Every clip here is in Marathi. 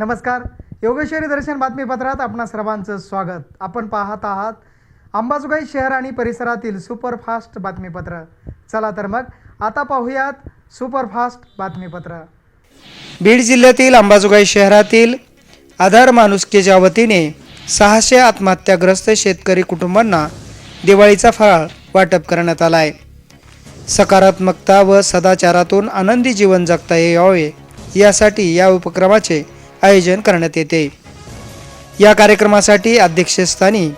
नमस्कार. योगेश्वरी दर्शन बातमीपत्रात आपणा सर्वांचं स्वागत. आपण पाहत आहात अंबाजोगाई शहर आणि परिसरातील सुपरफास्ट बातमीपत्र. चला तर मग आता पाहूयात सुपरफास्ट बातमीपत्र. बीड जिल्ह्यातील अंबाजोगाई शहरातील आधार माणुसकीच्या वतीने सहाशे आत्महत्याग्रस्त शेतकरी कुटुंबांना दिवाळीचा फराळ वाटप करण्यात आला आहे सकारात्मकता व सदाचारातून आनंदी जीवन जगता यावे यासाठी या उपक्रमाचे आयोजन करण्यात येते. या कार्यक्रमासाठी अध्यक्षस्थानी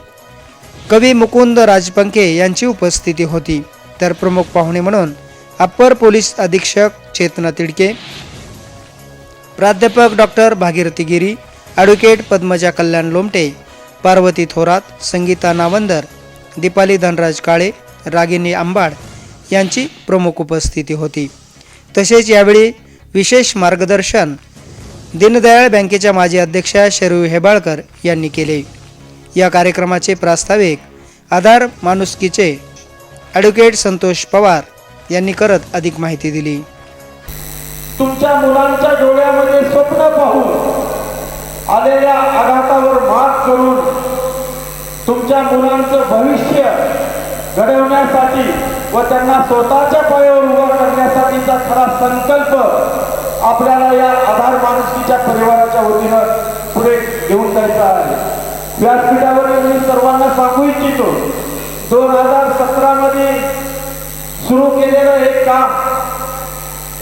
कवी मुकुंद राजपंखे यांची उपस्थिती होती. तर प्रमुख पाहुणे म्हणून अप्पर पोलीस अधीक्षक चेतना तिडके प्राध्यापक डॉक्टर भागीरथी गिरी ॲडव्होकेट पद्मजा कल्याण लोमटे पार्वती थोरात संगीता नावंदर दीपाली धनराज काळे रागिनी आंबाड यांची प्रमुख उपस्थिती होती. तसेच यावेळी विशेष मार्गदर्शन दीनदयाळ बँकेच्या माजी अध्यक्षा शरू हेबाळकर यांनी केले. या कार्यक्रमाचे प्रास्ताविक आधार माणुसकीचे ॲडव्होकेट संतोष पवार यांनी करत अधिक माहिती दिली. तुमच्या मुलांच्या डोळ्यामध्ये स्वप्न पाहून आलेल्या आघातावर मात करून तुमच्या मुलांचं भविष्य घडवण्यासाठी व त्यांना स्वतःच्या पायावर उभा करण्यासाठीचा खरा संकल्प आपल्याला या आधार माणुसकीच्या परिवाराच्या वतीनं पुढे घेऊन जायचा आहे. व्यासपीठावर मी सर्वांना सांगू इच्छितो दोन हजार सतरामध्ये सुरू केलेलं एक काम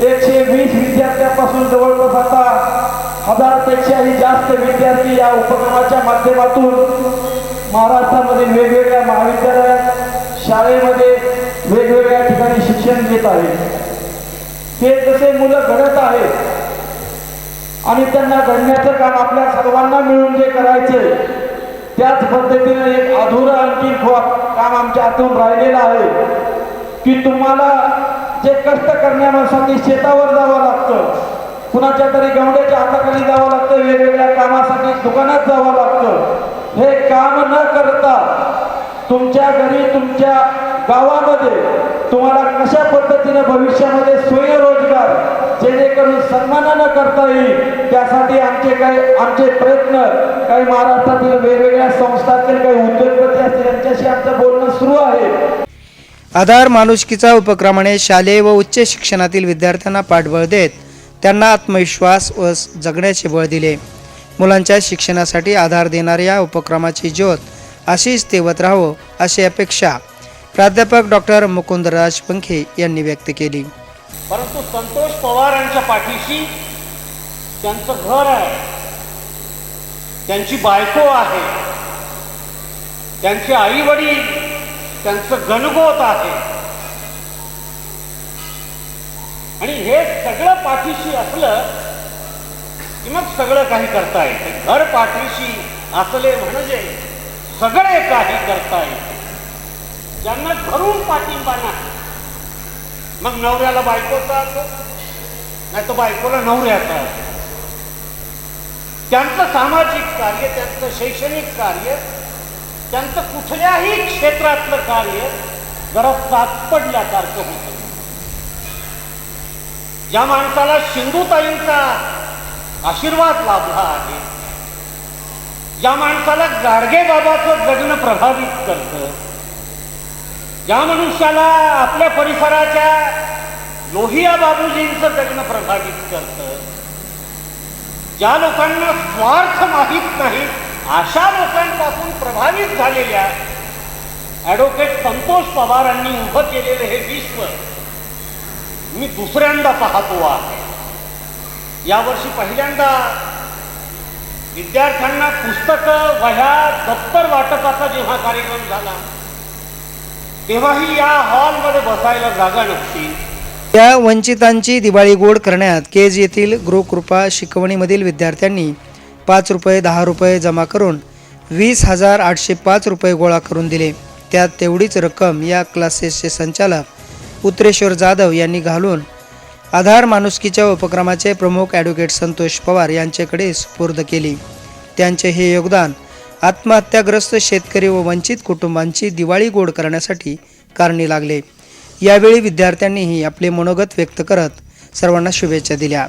एकशे वीस विद्यार्थ्यांपासून जवळपास आता हजारपेक्षाही जास्त विद्यार्थी या उपक्रमाच्या माध्यमातून महाराष्ट्रामध्ये वेगवेगळ्या महाविद्यालयात शाळेमध्ये वेगवेगळ्या ठिकाणी शिक्षण घेत आहेत. ते जसे मुलं घडत आहेत आणि त्यांना घडण्याचं काम आपल्या सर्वांना मिळून जे करायचे त्याच पद्धतीने एक अधुरं आणखी काम आमच्या हातून राहिलेलं आहे. की तुम्हाला जे कष्ट करण्यासाठी शेतावर जावं लागतं कुणाच्या तरी गवड्याच्या हाताखाली जावं लागतं वेगवेगळ्या कामासाठी दुकानात जावं लागतं. हे काम न करता तुमच्या घरी तुमच्या गावामध्ये तुम्हाला कशा पद्धतीने भविष्यामध्ये स्वयंरोजगार जेणेकरून सन्मानानं करता येईल त्यासाठी आमचे काही आमचे प्रयत्न काही महाराष्ट्रातील वेगवेगळ्या संस्थातील काही उद्योगपती असतील यांच्याशी आमचं बोलणं सुरू आहे. आधार माणुसकीचा उपक्रमाने शालेय व उच्च शिक्षणातील विद्यार्थ्यांना पाठबळ देत त्यांना आत्मविश्वास व जगण्याचे बळ दिले. मुलांच्या शिक्षणासाठी आधार देणाऱ्या उपक्रमाची ज्योत अशीच तेवत राहो अशी अपेक्षा प्राध्यापक डॉक्टर मुकुंदराज पंखे यांनी व्यक्त केली. परंतु संतोष पवारांच्या पाठीशी त्यांचं घर आहे. त्यांची बायको आहे. त्यांचे आई वडील त्यांचं गणगोत आहे. आणि हे सगळं पाठीशी असलं की मग सगळं काही करता येते. घर पाठीशी असले म्हणजे सगळे काही करता येते. ज्यांना धरून पाठिंबा नाही. मग नवऱ्याला बायकोचा असो नाही तर बायकोला नवऱ्याचा असो. त्यांचं सामाजिक कार्य त्यांचं शैक्षणिक कार्य त्यांचं कुठल्याही क्षेत्रातलं कार्य जरा तात्पडल्यासारखं होतं. ज्या माणसाला सिंधुताईंचा आशीर्वाद लाभला आहे ज्या माणसाला गाडगे बाबाचं जगणं प्रभावित करतं ज्या मनुष्याला आपल्या परिसराच्या लोहिया बाबूजींचं जगणं प्रभावित करतं ज्या लोकांना स्वार्थ माहीत नाही अशा लोकांपासून प्रभावित झालेल्या ॲडव्होकेट संतोष पवारांनी उभं केलेलं हे विश्व मी दुसऱ्यांदा पाहतो आहे. यावर्षी पहिल्यांदा विद्यार्थ्यांना पुस्तकं वह्या दप्तर वाटपाचा जेव्हा कार्यक्रम झाला तेव्हाही या हॉलमध्ये बसायला जागा नसती या वंचितांची दिवाळी गोड करण्यात केज येथील गृहकृपा शिकवणीमधील विद्यार्थ्यांनी पाच रुपये दहा रुपये जमा करून वीस हजार आठशे पाच रुपये गोळा करून दिले. त्यात तेवढीच रक्कम या क्लासेसचे संचालक उत्रेश्वर जाधव यांनी घालून आधार माणुसकीच्या उपक्रमाचे प्रमुख ॲडव्होकेट संतोष पवार यांच्याकडे सुपूर्द केली. त्यांचे हे योगदान आत्महत्याग्रस्त शेतकरी व वंचित कुटुंबांची दिवाळी गोड करण्यासाठी कारणी लागले. यावेळी विद्यार्थ्यांनीही आपले मनोगत व्यक्त करत सर्वांना शुभेच्छा दिल्या.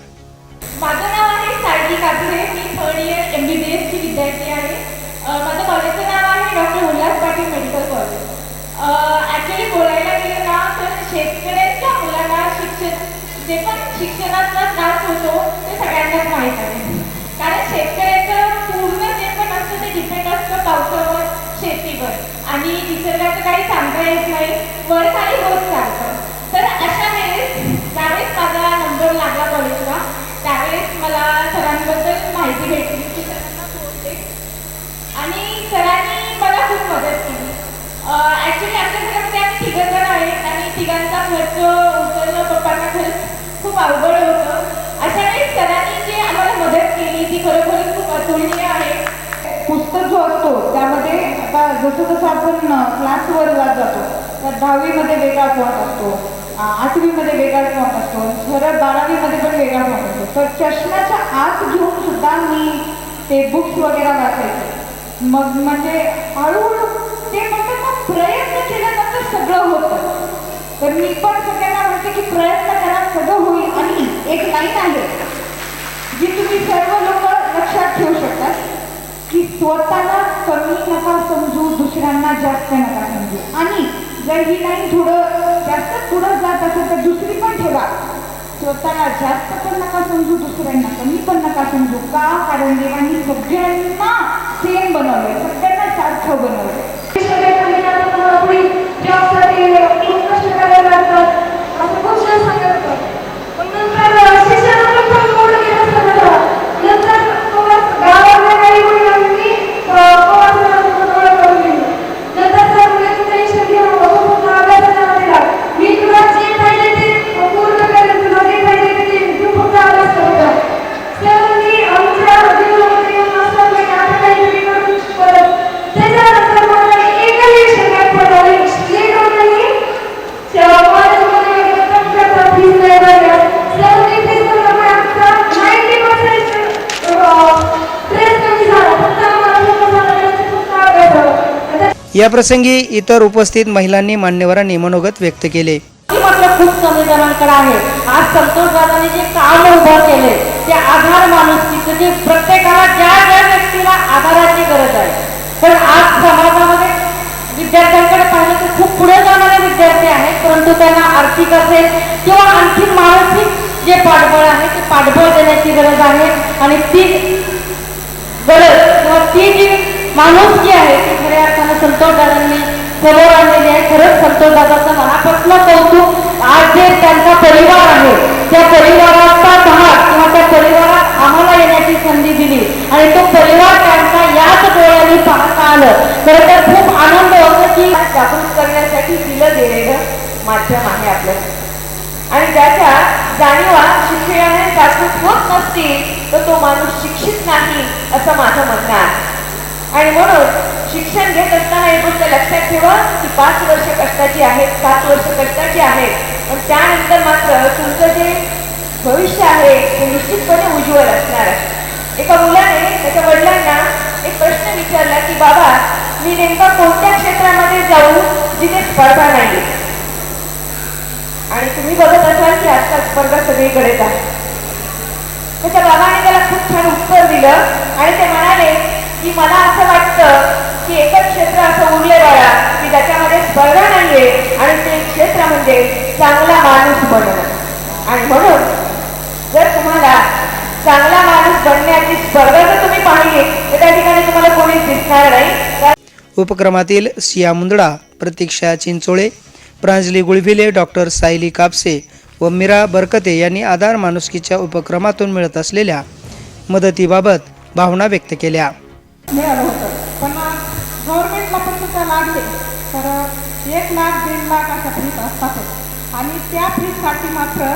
आणि निसर्गाचं काही सांगता येत नाही. वर खाली होत चालतं. तर अशा वेळेस ज्यावेळेस माझा नंबर लागला कॉलेजला त्यावेळेस मला सरांबद्दल माहिती भेटली. की सरांना बोलते. आणि सरांनी मला खूप मदत केली. ॲक्च्युली आमच्या घरामध्ये आम्ही तिघं जण आहेत आणि तिघांचा खर्च उचलणं पप्पांना खर्च खूप अवघड होतं. अशा वेळेस सरांनी जी आम्हाला मदत केली ती खरोखरच खूप अतुलनीय आहे. पुस्तक जो असतो त्यामध्ये आता जसं जसं आपण क्लासवर जात जातो तर दहावीमध्ये वेगळा पॉईंट असतो आठवीमध्ये वेगळा पॉईंट असतो खरं बारावीमध्ये पण वेगळा पॉईंट असतो. तर चष्म्याच्या आत घेऊन सुद्धा मी ते बुक्स वगैरे वाचायचे. मग म्हणजे हळूहळू ते म्हणतात ना प्रयत्न केल्यानंतर सगळं होतं. तर मी पण सगळ्यांना म्हणते की प्रयत्न करा सगळं होईल. आणि एक लाईन आहे जी तुम्ही सर्व लोक लक्षात ठेवू शकता. की स्वतःला कमी नका समजू दुसऱ्यांना जास्त नका समजू. आणि जर ही लाईन थोडं जास्त पुढं जात असेल तर दुसरी पण ठेवा. स्वतःला जास्त पण नका समजू दुसऱ्यांना कमी पण नका समजू. का? कारण देवानी सगळ्यांना सेम बनवलंय सगळ्यांना सारखं बनवलंय. जॉबसाठी खूप असं खूप सांगत या प्रसंगी इतर उपस्थित महिलांनी मान्यवरांनी मनोगत व्यक्त केले. खूप कमी जणांकडे आहे. आज संतोष दादांनी जे काम उभं केले ते आधार माणूस जे प्रत्येकाला ज्या ज्या व्यक्तीला आधाराची गरज आहे. पण आज समाजामध्ये विद्यार्थ्यांकडे पाहिलं तर खूप पुढे जाणारे विद्यार्थी आहेत परंतु त्यांना आर्थिक असेल किंवा आणखी मानसिक जे पाठबळ आहे ते पाठबळ देण्याची गरज आहे. आणि ती गरज किंवा ती जी माणुसकी आहे संतोष दादांनी समोर आणलेली आहे. खरंच संतोष दादाचं मनापासून कौतुक आज जे त्यांचा परिवार आहे त्या परिवाराचा भाग किंवा त्या परिवारात आम्हाला येण्याची संधी दिली आणि तो परिवार त्यांचा याच डोळ्याने पाहता आलं. खरं तर खूप आनंद होतो की जागृत करण्यासाठी दिलं गेलेलं माध्यम आहे आपलं. आणि त्याच्या जाणीवा शिक्षणाने जागृत होत नसतील तर तो माणूस शिक्षित नाही असं माझं म्हणणं आहे. आणि म्हणून शिक्षण घेत असताना एक गोष्ट लक्षात ठेवा की पाच वर्ष कष्टाची आहेत सात वर्ष कष्टाची आहेत. पण त्यानंतर मात्र तुमचं जे भविष्य आहे ते निश्चितपणे उज्ज्वल असणार आहे. एका मुलाने त्याच्या वडिलांना एक प्रश्न विचारला की बाबा मी नेमका कोणत्या क्षेत्रामध्ये जाऊ जिथे स्पर्धा नाही आणि तुम्ही बघत असाल की आजकाल स्पर्धा सगळीकडेच आहे त्याच्या बाबाने त्याला खूप छान उत्तर दिलं आणि ते म्हणाले की मला असं वाटतं की एकच क्षेत्र असं उरले बाळा की ज्याच्यामध्ये स्पर्धा नाहीये आणि ते क्षेत्र म्हणजे चांगला माणूस बनणं. आणि म्हणून जर तुम्हाला चांगला माणूस बनण्याची स्पर्धा जर तुम्ही पाहिली तर त्या ठिकाणी तुम्हाला कोणीच दिसणार नाही. उपक्रमातील सिया मुंदडा प्रतीक्षा चिंचोळे प्रांजली गुळविले डॉक्टर सायली कापसे व मीरा बरकते यांनी आधार माणुसकीच्या उपक्रमातून मिळत असलेल्या मदतीबाबत भावना व्यक्त केल्या. पण लागले तर एक लाख दीड लाख अशा फीस असतातच आणि त्या फीजसाठी मात्र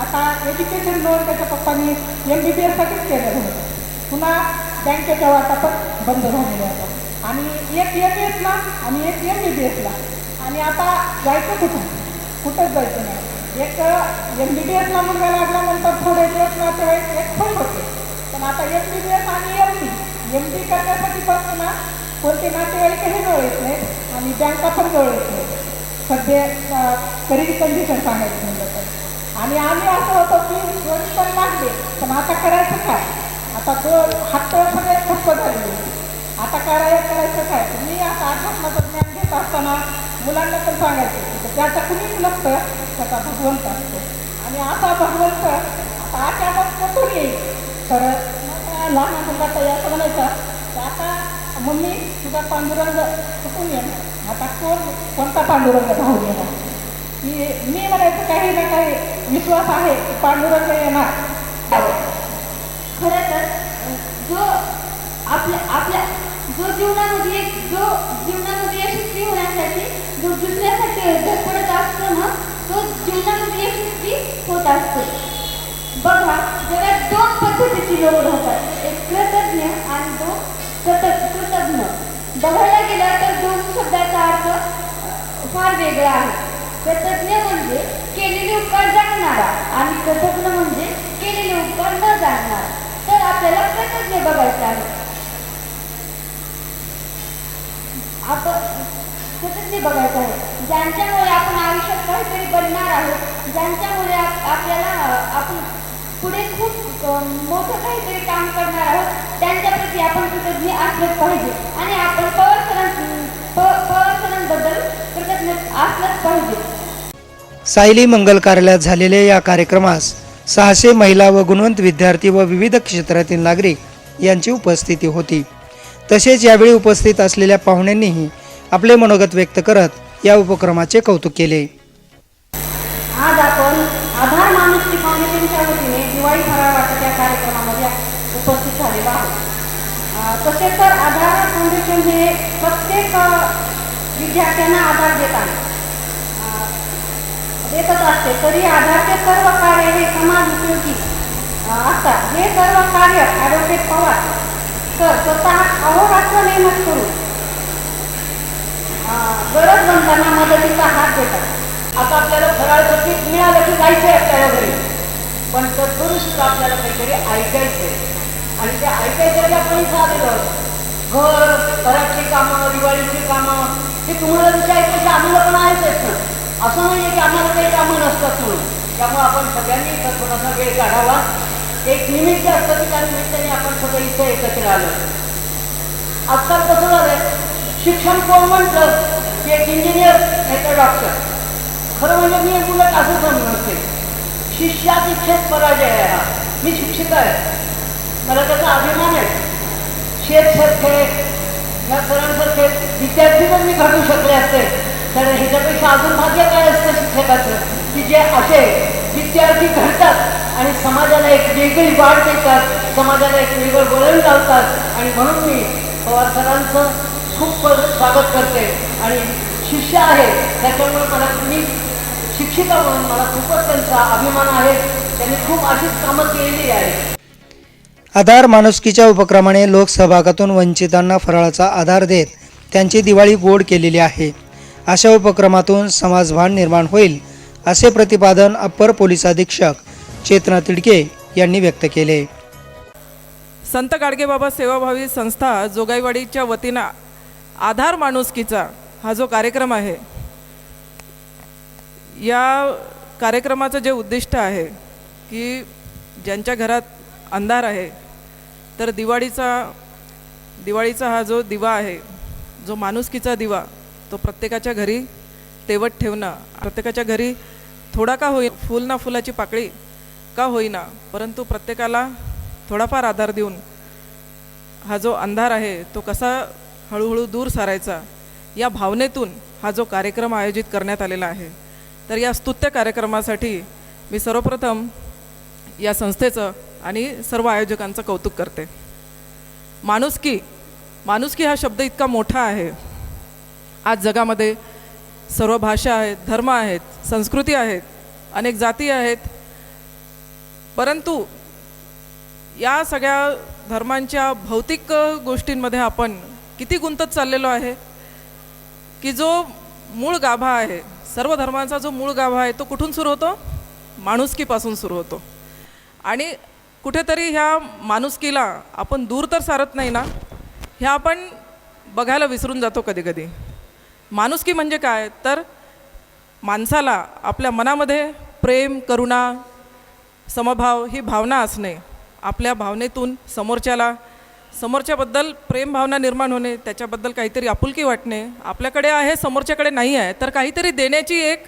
आता एज्युकेशन लोन त्याच्या पप्पांनी एम बी बी एससाठीच केलेलं होतं. पुन्हा बँकेच्या वाटापत बंद झालेलं होतं आणि एक एम एसला आणि एक एम बी बी एसला आणि आता जायचं कुठं? कुठंच जायचं नाही. एक एम बी बी एसला मुलगा लागल्यानंतर थोडे दिवस नातेवाईक एक फोन होते. पण आता एम बी बी एस आणि एम डी एम डी करण्यासाठी पण ना कोणते नातेवाईक हे जवळ येत नाहीत आणि बँका पण जवळ येत नाहीत सध्या खरेदी कंडिशन सांगायचं म्हणलं तर. आणि आम्ही असं होतो की दोन्ही पण लागले. पण आता करायचं काय? आता दोन हात सगळे ठप्प झाले आता करायला करायचं काय? मी आता आध्यात्माचं ज्ञान घेत असताना मुलांना पण सांगायचं की त्याचं कुणीच नसतं त्याचा भगवंत असतो. आणि आता भगवंत आता अचानक कुठून येईल? तर लहान मुलगा तयार म्हणायचा तर आता मम्मी तुझा पांडुरंग कुठून येणार. आता कोण कोणता पांडुरंग धावून येणार मी मी म्हणायचं काही ना काही विश्वास आहे की पांडुरंग येणार. खरं तर जो आपल्या आपल्या जो जीवनामध्ये एक जो जीवनामध्ये यशस्वी होण्यासाठी जो दुसऱ्यासाठी धडपडत असतो ना तो जीवनामध्ये यशस्वी होत असतो. बघा जगात दोन पद्धतीची लोक राहतात. एक कृतज्ञ आणि दोन कृतज्ञ. बघायला गेला तर दोन शब्दाचा अर्थ फार वेगळा आहे. कृतज्ञ म्हणजे केलेले उपकार जाणणारा आणि कृतज्ञ म्हणजे केलेले उपकार न जाणणारा. तर आपल्याला कृतज्ञ बघायचं आहे. आपण कृतज्ञ बघायचं आहे. ज्यांच्यामुळे आपण आयुष्यात काहीतरी बनणार आहोत ज्यांच्यामुळे आपल्याला आपण पुढे खूप मोठं काहीतरी काम करणार आहोत त्यांच्याप्रती आपण कृतज्ञ असलंच पाहिजे. आणि आपण पवार सरांबद्दल कृतज्ञ असलंच पाहिजे. सायली मंगल कार्यालयात झालेल्या या कार्यक्रमास सहाशे महिला व गुणवंत विद्यार्थी व विविध क्षेत्रातील नागरिक यांची उपस्थिती होती. तसेच यावेळी उपस्थित असलेल्या पाहुण्यांनीही आपले मनोगत व्यक्त करत या उपक्रमाचे कौतुक केले. आज आपण आधार माणुसकी फाउंडेशनच्या वतीने दिवाळी फराळ वाटप या कार्यक्रमामध्ये उपस्थित झालेलो आहोत. तसे तर आधार फाउंडेशन हे प्रत्येक विद्यार्थ्यांना आधार देत आहे. देतच असते तरी आधारचे सर्व कार्य हे समाज उपयोगी असतात. हे सर्व कार्य ॲडव्होकेट पवार तर स्वतः अहोरात्र मेहनत करून गरज बनताना मदतीचा हात देतात. आता आपल्याला फराळ मिळालं की जायचं आहे आपल्याला घरी. पण तत्पुरुष आपल्याला काहीतरी ऐकायचं आहे आणि ते ऐकायच्याला पण इथं आलेलं घर घरातली कामं दिवाळीची कामं हे तुम्हाला तिथे ऐकायचे आम्हाला पण आहेत ना. असं नाही आहे की आम्हाला काही कामं नसतात म्हणून. त्यामुळे आपण सगळ्यांनी इथं थोडासा वेळ काढावा. एक निमित्त असतं की त्या निमित्ताने आपण सगळं इथं एकत्र आलो. आजकाल कसं झालंय? शिक्षण कोण म्हटलं की एक इंजिनियर नाही तर डॉक्टर खरं म्हणजे मी एक उलट असं समजते शिष्यात इच्छेत पराजय आहे हा. मी शिक्षिका आहे. मला त्याचा अभिमान आहे. शेतसारखे या सरांसारखे विद्यार्थी पण मी घडू शकले असते. तर ह्याच्यापेक्षा अजून भाग्य काय असतं शिक्षकाचं? की जे असे विद्यार्थी घडतात आणि समाजाला एक वेगळी वाढ देतात समाजाला एक वेगळं वळण लावतात. आणि म्हणून मी पवार सरांचं खूप स्वागत करते. आणि शिष्य आहे त्याच्यामुळे मला मी शिक्षिका म्हणून मला खूपच त्यांचा अभिमान आहे. त्यांनी खूप अशीच कामं केलेली आहे आधार माणुसकीच्या उपक्रमाने लोकसहभागातून वंचितांना फराळाचा आधार देत त्यांची दिवाळी गोड केलेली आहे. अशा उपक्रमातून समाजभान निर्माण होईल असे प्रतिपादन अप्पर पोलीस अधीक्षक चेतना तिडके यांनी व्यक्त केले. संत गाडगेबाबा सेवाभावी संस्था जोगाईवाडीच्या वतीनं आधार माणुसकीचा हा जो कार्यक्रम आहे या कार्यक्रमाचं जे उद्दिष्ट आहे की ज्यांच्या घरात अंधार आहे तर दिवाळीचा दिवाळीचा हा जो दिवा आहे जो माणुसकीचा दिवा तो प्रत्येकाच्या घरी तेवत ठेवणं प्रत्येकाच्या घरी थोडा का होई फुल ना फुलाची पाकळी का होईना परंतु प्रत्येकाला थोडाफार आधार देऊन हा जो अंधार आहे तो कसा हळूहळू दूर सारायचा या भावनेतून हा जो कार्यक्रम आयोजित करण्यात आलेला आहे. तर या स्तुत्य कार्यक्रमासाठी मी सर्वप्रथम या संस्थेचं आणि सर्व आयोजकांचं कौतुक करते. माणुसकी माणुसकी हा शब्द इतका मोठा आहे. आज जगामध्ये सर्व भाषा आहेत धर्म आहेत संस्कृती आहेत अनेक जाती आहेत. परंतु या सगळ्या धर्मांच्या भौतिक गोष्टींमध्ये आपण किती गुंतत चाललेलो आहे? की जो मूळ गाभा आहे सर्व धर्मांचा जो मूळ गाभा आहे तो कुठून सुरू होतो? माणुसकीपासून सुरू होतो. आणि कुठेतरी ह्या माणुसकीला आपण दूर तर सारत नाही ना ह्या आपण बघायला विसरून जातो कधी कधी माणुसकी म्हणजे काय? तर माणसाला आपल्या मनामध्ये प्रेम करुणा समभाव ही भावना असणे आपल्या भावनेतून समोरच्याला समोरच्याबद्दल प्रेम भावना निर्माण होणे त्याच्याबद्दल काहीतरी आपुलकी वाटणे आपल्याकडे आहे समोरच्याकडे नाही आहे तर काहीतरी देण्याची एक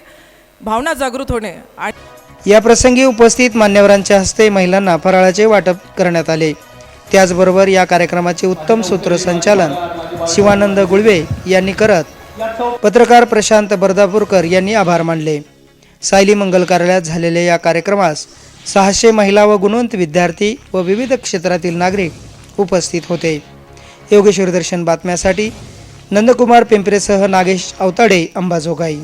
भावना जागृत होणे आणि या प्रसंगी उपस्थित मान्यवरांच्या हस्ते महिलांना फराळाचे वाटप करण्यात आले. त्याचबरोबर या कार्यक्रमाचे उत्तम सूत्रसंचालन शिवानंद गुळवे यांनी करत पत्रकार प्रशांत बर्दापूरकर यांनी आभार मानले. सायली मंगल कार्यालयात झालेल्या या कार्यक्रमास सहाशे महिला व गुणवंत विद्यार्थी व विविध क्षेत्रातील नागरिक उपस्थित होते. योगेश्वर दर्शन बातम्यासाठी नंदकुमार पिंपरेसह नागेश अवताडे अंबाजोगाई.